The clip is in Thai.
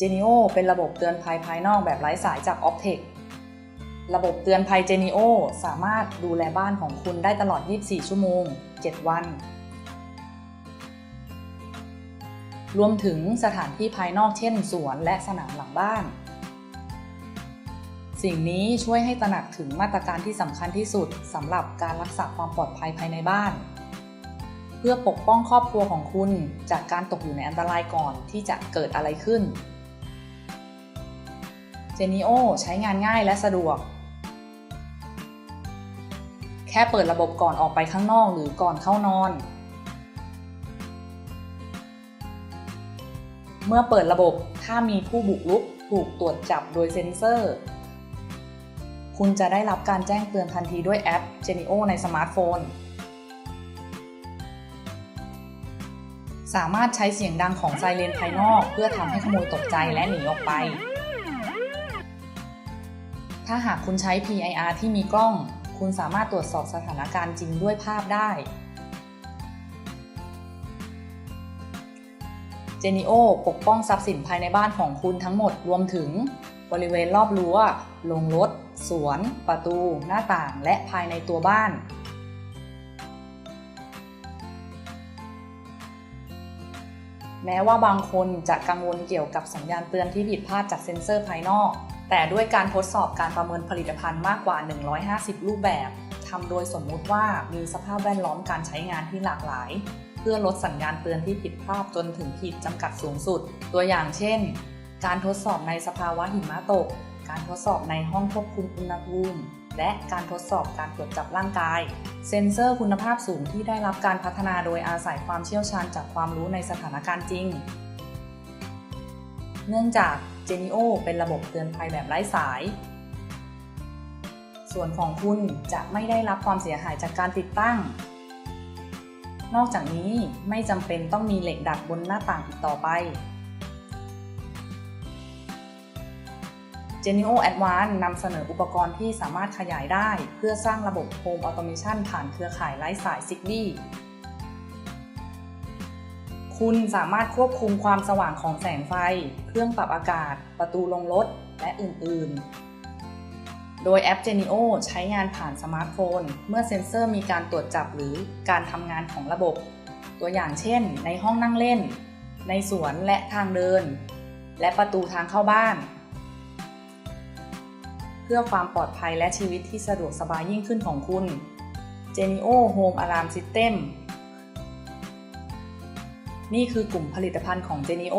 Genio เป็นระบบเตือนภัยภายนอกแบบไร้สายจาก Optech ระบบเตือนภัย Genio สามารถดูแลบ้านของคุณได้ตลอด 24 ชั่วโมง 7 วัน รวมถึงสถานที่ภายนอกเช่นสวนและสนามหลังบ้าน สิ่งนี้ช่วยให้ตระหนักถึงมาตรการที่สำคัญที่สุดสำหรับการรักษาความปลอดภัยภายในบ้าน เพื่อปกป้องครอบครัวของคุณจากการตกอยู่ในอันตรายก่อนที่จะเกิดอะไรขึ้น Genio ใช้งานง่ายและสะดวก แค่เปิดระบบก่อนออกไปข้างนอกหรือก่อนเข้านอน เมื่อเปิดระบบถ้ามีผู้บุกรุกถูกตรวจจับโดยเซ็นเซอร์ คุณจะได้รับการแจ้งเตือนทันทีด้วยแอป Genio ในสมาร์ทโฟน สามารถใช้เสียงดังของไซเรนภายนอก เพื่อทำให้ขโมยตกใจและหนีออกไป ถ้าหากคุณใช้ PIR ที่มีกล้อง คุณสามารถตรวจสอบสถานการณ์จริงด้วยภาพได้ Genio ปกป้องทรัพย์สินภายในบ้านของคุณทั้งหมดรวมถึง บริเวณรอบรั้วโรงรถ สวน ประตู หน้าต่าง และภายในตัวบ้าน แม้ว่าบางคนจะกังวลเกี่ยวกับสัญญาณเตือนที่ผิดพลาดจากเซ็นเซอร์ภายนอก แต่ด้วยการทดสอบการประเมินผลิตภัณฑ์มากกว่า 150 รูปแบบทำโดยสมมุติว่ามีสภาพแวดล้อมการใช้งานที่หลากหลาย เพื่อลดสัญญาณเตือนที่ผิดพลาดจนถึงขีดจำกัดสูงสุด ตัวอย่างเช่น การทดสอบในสภาวะหิมะตก การทดสอบในห้องควบคุมอุณหภูมิ และการทดสอบการตรวจจับร่างกาย เซ็นเซอร์คุณภาพสูงที่ได้รับการพัฒนาโดยอาศัยความเชี่ยวชาญจากความรู้ในสถานการณ์จริง เนื่องจาก Genio เป็นระบบเตือนภัยแบบไร้สาย ส่วนของคุณจะไม่ได้รับความเสียหายจากการติดตั้ง นอกจากนี้ไม่จำเป็นต้องมีเหล็กดัดบนหน้าต่างอีกต่อไป Genio Advance นำเสนออุปกรณ์ที่สามารถขยายได้ เพื่อสร้างระบบ Home Automation ผ่านเครือข่ายไร้สาย Zigbee คุณสามารถควบคุมความสว่างของแสงไฟ เครื่องปรับอากาศ ประตูลงรถ และอื่น ๆ โดยแอป Genio ใช้งานผ่านสมาร์ทโฟน เมื่อเซ็นเซอร์มีการตรวจจับหรือการทำงานของระบบ ตัวอย่างเช่น ในห้องนั่งเล่น ในสวนและทางเดิน และประตูทางเข้าบ้าน เพื่อความปลอดภัยและชีวิตที่สะดวกสบายยิ่งขึ้นของคุณ Genio Home Alarm System นี่คือกลุ่มผลิตภัณฑ์ของ Genio